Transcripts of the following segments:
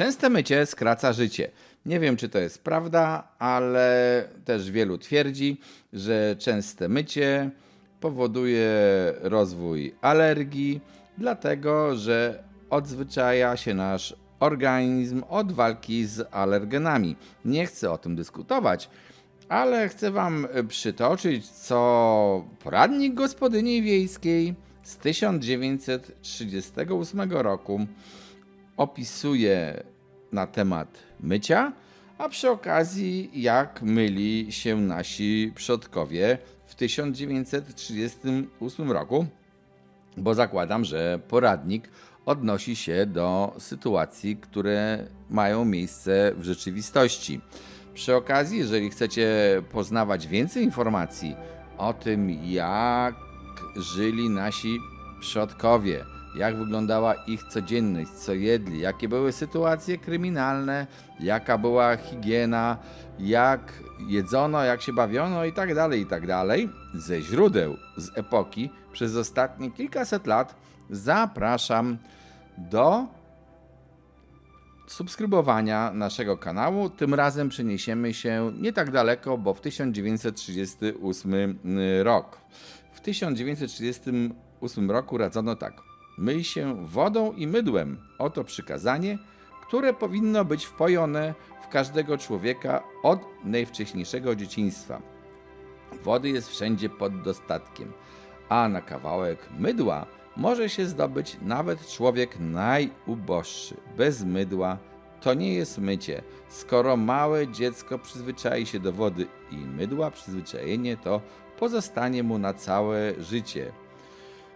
Częste mycie skraca życie. Nie wiem, czy to jest prawda, ale też wielu twierdzi, że częste mycie powoduje rozwój alergii, dlatego że odzwyczaja się nasz organizm od walki z alergenami. Nie chcę o tym dyskutować, ale chcę Wam przytoczyć, co poradnik gospodyni wiejskiej z 1938 roku opisuje na temat mycia, a przy okazji jak myli się nasi przodkowie w 1938 roku, bo zakładam, że poradnik odnosi się do sytuacji, które mają miejsce w rzeczywistości. Przy okazji, jeżeli chcecie poznawać więcej informacji o tym, jak żyli nasi przodkowie, jak wyglądała ich codzienność, co jedli, jakie były sytuacje kryminalne, jaka była higiena, jak jedzono, jak się bawiono i tak dalej, i tak dalej, ze źródeł z epoki przez ostatnie kilkaset lat zapraszam do subskrybowania naszego kanału. Tym razem przeniesiemy się nie tak daleko, bo w 1938 rok. W 1938 roku radzono tak. Myj się wodą i mydłem. Oto przykazanie, które powinno być wpojone w każdego człowieka od najwcześniejszego dzieciństwa. Wody jest wszędzie pod dostatkiem, a na kawałek mydła może się zdobyć nawet człowiek najuboższy. Bez mydła to nie jest mycie. Skoro małe dziecko przyzwyczai się do wody i mydła, przyzwyczajenie to pozostanie mu na całe życie.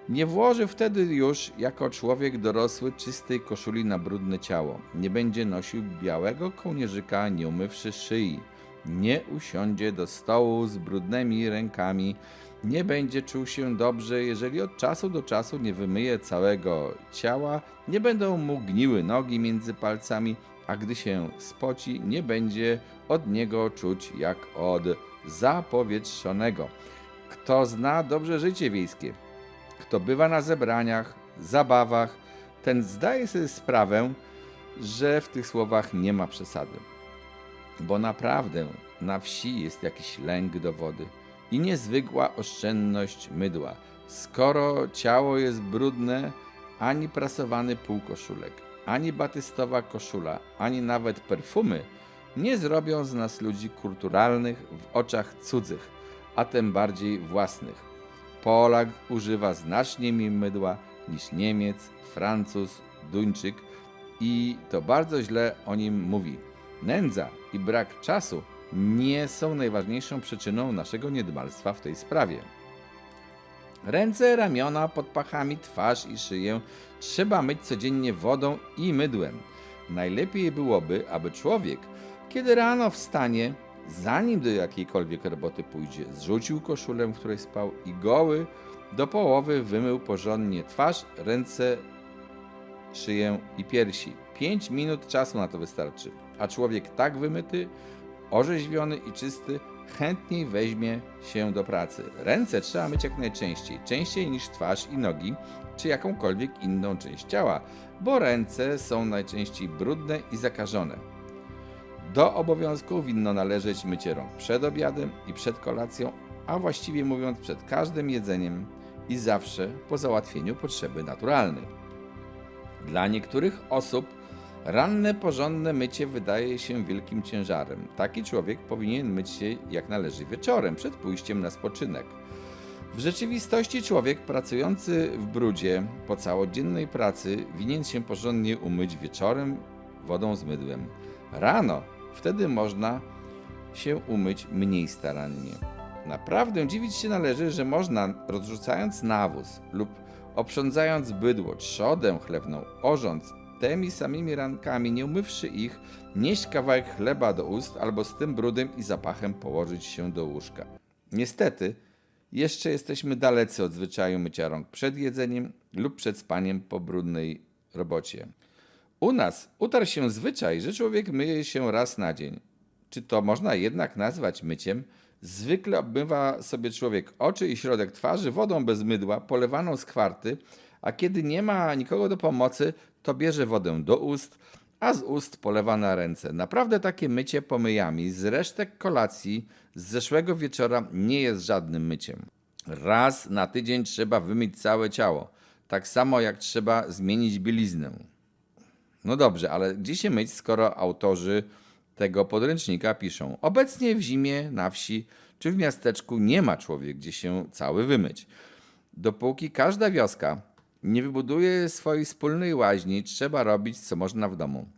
Nie włoży wtedy już jako człowiek dorosły czystej koszuli na brudne ciało. Nie będzie nosił białego kołnierzyka, nie umywszy szyi. Nie usiądzie do stołu z brudnymi rękami. Nie będzie czuł się dobrze, jeżeli od czasu do czasu nie wymyje całego ciała. Nie będą mu gniły nogi między palcami, a gdy się spoci, nie będzie od niego czuć jak od zapowietrzonego. Kto zna dobrze życie wiejskie, kto bywa na zebraniach, zabawach, ten zdaje sobie sprawę, że w tych słowach nie ma przesady. Bo naprawdę na wsi jest jakiś lęk do wody i niezwykła oszczędność mydła. Skoro ciało jest brudne, ani prasowany półkoszulek, ani batystowa koszula, ani nawet perfumy nie zrobią z nas ludzi kulturalnych w oczach cudzych, a tym bardziej własnych. Polak używa znacznie mniej mydła niż Niemiec, Francuz, Duńczyk i to bardzo źle o nim mówi. Nędza i brak czasu nie są najważniejszą przyczyną naszego niedbalstwa w tej sprawie. Ręce, ramiona, pod pachami, twarz i szyję trzeba myć codziennie wodą i mydłem. Najlepiej byłoby, aby człowiek, kiedy rano wstanie, zanim do jakiejkolwiek roboty pójdzie, zrzucił koszulę, w której spał i goły do połowy wymył porządnie twarz, ręce, szyję i piersi. 5 minut czasu na to wystarczy, a człowiek tak wymyty, orzeźwiony i czysty chętniej weźmie się do pracy. Ręce trzeba myć jak najczęściej, częściej niż twarz i nogi, czy jakąkolwiek inną część ciała, bo ręce są najczęściej brudne i zakażone. Do obowiązku winno należeć mycie rąk przed obiadem i przed kolacją, a właściwie mówiąc przed każdym jedzeniem i zawsze po załatwieniu potrzeby naturalnej. Dla niektórych osób ranne porządne mycie wydaje się wielkim ciężarem. Taki człowiek powinien myć się jak należy wieczorem, przed pójściem na spoczynek. W rzeczywistości człowiek pracujący w brudzie po całodziennej pracy winien się porządnie umyć wieczorem wodą z mydłem. Rano wtedy można się umyć mniej starannie. Naprawdę dziwić się należy, że można, rozrzucając nawóz lub oprządzając bydło trzodę chlewną, orząc tymi samymi rankami, nie umywszy ich, nieść kawałek chleba do ust albo z tym brudem i zapachem położyć się do łóżka. Niestety, jeszcze jesteśmy dalecy od zwyczaju mycia rąk przed jedzeniem lub przed spaniem po brudnej robocie. U nas utarł się zwyczaj, że człowiek myje się raz na dzień. Czy to można jednak nazwać myciem? Zwykle obmywa sobie człowiek oczy i środek twarzy wodą bez mydła, polewaną z kwarty, a kiedy nie ma nikogo do pomocy, to bierze wodę do ust, a z ust polewa na ręce. Naprawdę takie mycie pomyjami z resztek kolacji z zeszłego wieczora nie jest żadnym myciem. Raz na tydzień trzeba wymyć całe ciało, tak samo jak trzeba zmienić bieliznę. No dobrze, ale gdzie się myć, skoro autorzy tego podręcznika piszą? Obecnie w zimie, na wsi czy w miasteczku nie ma człowiek, gdzie się cały wymyć. Dopóki każda wioska nie wybuduje swojej wspólnej łaźni, trzeba robić co można w domu.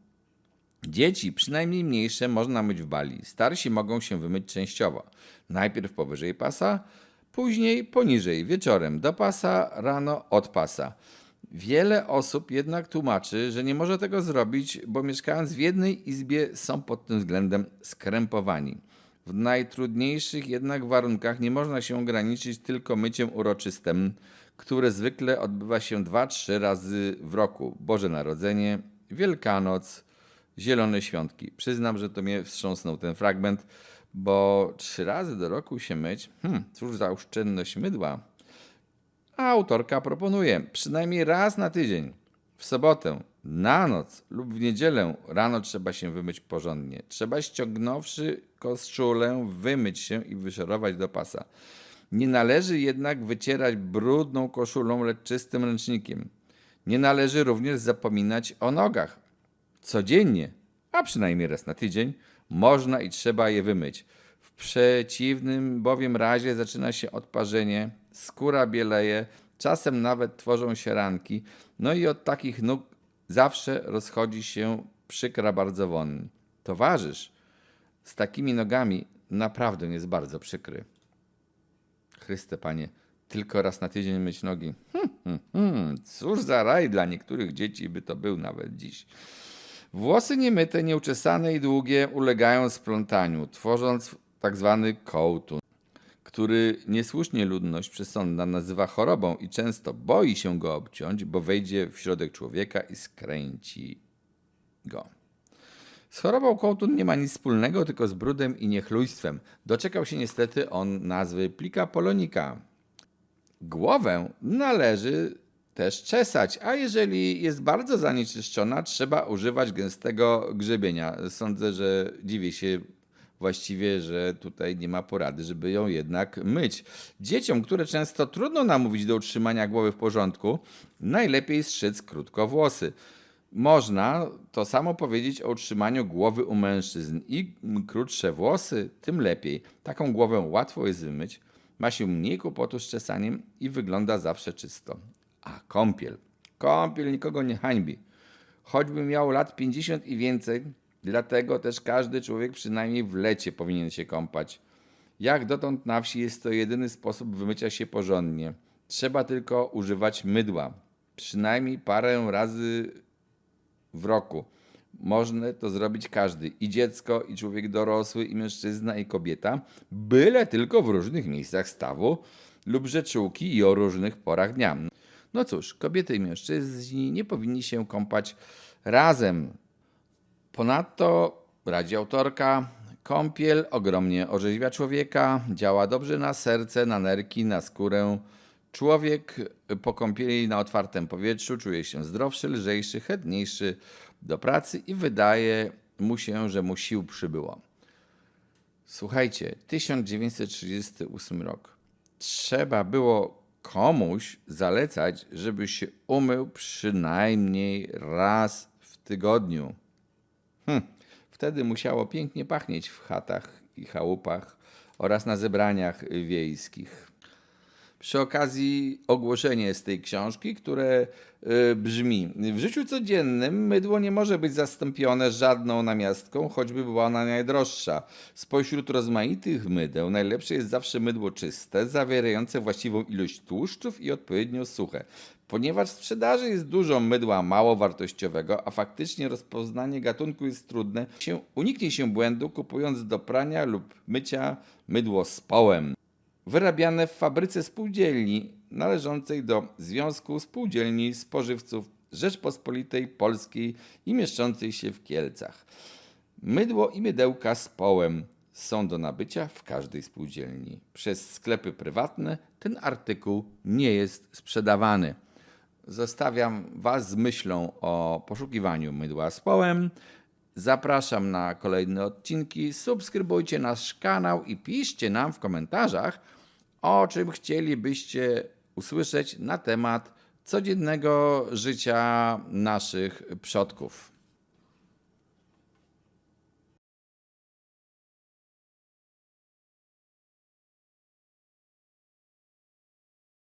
Dzieci, przynajmniej mniejsze, można myć w bali. Starsi mogą się wymyć częściowo. Najpierw powyżej pasa, później poniżej, wieczorem do pasa, rano od pasa. Wiele osób jednak tłumaczy, że nie może tego zrobić, bo mieszkając w jednej izbie są pod tym względem skrępowani. W najtrudniejszych jednak warunkach nie można się ograniczyć tylko myciem uroczystym, które zwykle odbywa się 2-3 razy w roku. Boże Narodzenie, Wielkanoc, Zielone Świątki. Przyznam, że to mnie wstrząsnął ten fragment, bo trzy razy do roku się myć, hmm, cóż za oszczędność mydła. Autorka proponuje przynajmniej raz na tydzień, w sobotę, na noc lub w niedzielę rano trzeba się wymyć porządnie. Trzeba ściągnąwszy koszulę, wymyć się i wyszorować do pasa. Nie należy jednak wycierać brudną koszulą, lecz czystym ręcznikiem. Nie należy również zapominać o nogach. Codziennie, a przynajmniej raz na tydzień, można i trzeba je wymyć. Przeciwnym bowiem razie zaczyna się odparzenie, skóra bieleje, czasem nawet tworzą się ranki, no i od takich nóg zawsze rozchodzi się przykra bardzo won. Towarzysz z takimi nogami naprawdę jest bardzo przykry. Chryste, panie, tylko raz na tydzień myć nogi. Hmm, hmm, hmm. Cóż za raj dla niektórych dzieci by to był nawet dziś. Włosy niemyte, nieuczesane i długie ulegają splątaniu, tworząc tak zwany kołtun, który niesłusznie ludność przesądna nazywa chorobą i często boi się go obciąć, bo wejdzie w środek człowieka i skręci go. Z chorobą kołtun nie ma nic wspólnego, tylko z brudem i niechlujstwem. Doczekał się niestety on nazwy plika polonika. Głowę należy też czesać, a jeżeli jest bardzo zanieczyszczona, trzeba używać gęstego grzebienia. Sądzę, że dziwię się właściwie, że tutaj nie ma porady, żeby ją jednak myć. Dzieciom, które często trudno namówić do utrzymania głowy w porządku, najlepiej strzyc krótko włosy. Można to samo powiedzieć o utrzymaniu głowy u mężczyzn. Im krótsze włosy, tym lepiej. Taką głowę łatwo jest wymyć, ma się mniej kłopotu z czesaniem i wygląda zawsze czysto. A kąpiel. Kąpiel nikogo nie hańbi. Choćby miał lat 50 i więcej, dlatego też każdy człowiek przynajmniej w lecie powinien się kąpać. Jak dotąd na wsi jest to jedyny sposób wymycia się porządnie. Trzeba tylko używać mydła. Przynajmniej parę razy w roku. Można to zrobić każdy, i dziecko, i człowiek dorosły, i mężczyzna, i kobieta, byle tylko w różnych miejscach stawu lub rzeczułki i o różnych porach dnia. No cóż, kobiety i mężczyźni nie powinni się kąpać razem. Ponadto, radzi autorka, kąpiel ogromnie orzeźwia człowieka, działa dobrze na serce, na nerki, na skórę. Człowiek po kąpieli na otwartym powietrzu czuje się zdrowszy, lżejszy, chętniejszy do pracy i wydaje mu się, że mu sił przybyło. Słuchajcie, 1938 rok. Trzeba było komuś zalecać, żeby się umył przynajmniej raz w tygodniu. Hm, wtedy musiało pięknie pachnieć w chatach i chałupach oraz na zebraniach wiejskich. Przy okazji ogłoszenie z tej książki, które y, brzmi: W życiu codziennym mydło nie może być zastąpione żadną namiastką, choćby była ona najdroższa. Spośród rozmaitych mydeł najlepsze jest zawsze mydło czyste, zawierające właściwą ilość tłuszczów i odpowiednio suche. Ponieważ w sprzedaży jest dużo mydła mało wartościowego, a faktycznie rozpoznanie gatunku jest trudne, się, uniknie się błędu kupując do prania lub mycia mydło z połem wyrabiane w fabryce spółdzielni należącej do Związku Spółdzielni Spożywców Rzeczpospolitej Polskiej i mieszczącej się w Kielcach. Mydło i mydełka z połem są do nabycia w każdej spółdzielni. Przez sklepy prywatne ten artykuł nie jest sprzedawany. Zostawiam Was z myślą o poszukiwaniu mydła z połem. Zapraszam na kolejne odcinki. Subskrybujcie nasz kanał i piszcie nam w komentarzach, o czym chcielibyście usłyszeć na temat codziennego życia naszych przodków.